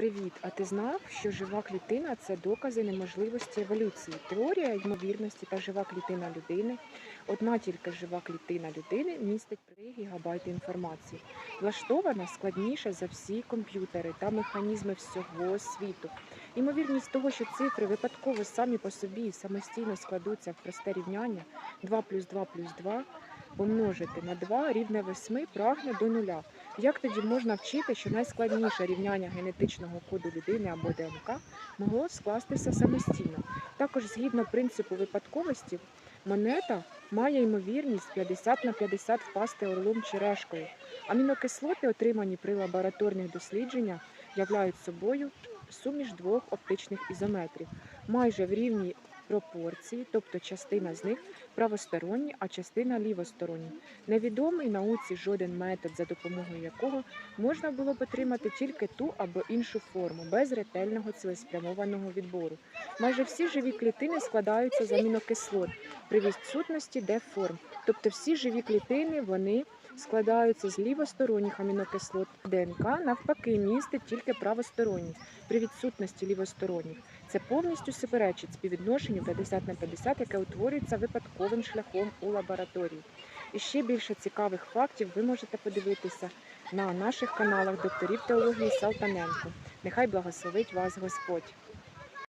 Привіт! А ти знав, що жива клітина це докази неможливості еволюції, теорія ймовірності та жива клітина людини. Одна тільки жива клітина людини містить 3 гігабайти інформації. Влаштована складніше за всі комп'ютери та механізми всього світу. Ймовірність того, що цифри випадково самі по собі самостійно складуться в просте рівняння 2 плюс 2 плюс 2 помножити на 2 рівне 8 прагне до нуля. Як тоді можна вчити, що найскладніше рівняння генетичного коду людини або ДНК могло скластися самостійно? Також згідно принципу випадковості, монета має ймовірність 50 на 50 впасти орлом чи решкою. Амінокислоти, отримані при лабораторних дослідженнях, являють собою суміш двох оптичних ізометрів, майже в рівній пропорції, тобто частина з них правосторонні, а частина лівосторонні. Невідомий науці жоден метод, за допомогою якого можна було б отримати тільки ту або іншу форму без ретельного цілеспрямованого відбору. Майже всі живі клітини складаються з амінокислот при відсутності Д-форм, тобто всі живі клітини вони складаються з лівосторонніх амінокислот. ДНК навпаки містить тільки правосторонні при відсутності лівосторонніх. Це повністю суперечить співвідношенню 50 на 50, яке утворюється випадковим шляхом у лабораторії. І ще більше цікавих фактів ви можете подивитися на наших каналах докторів теології Салтаненко. Нехай благословить вас Господь.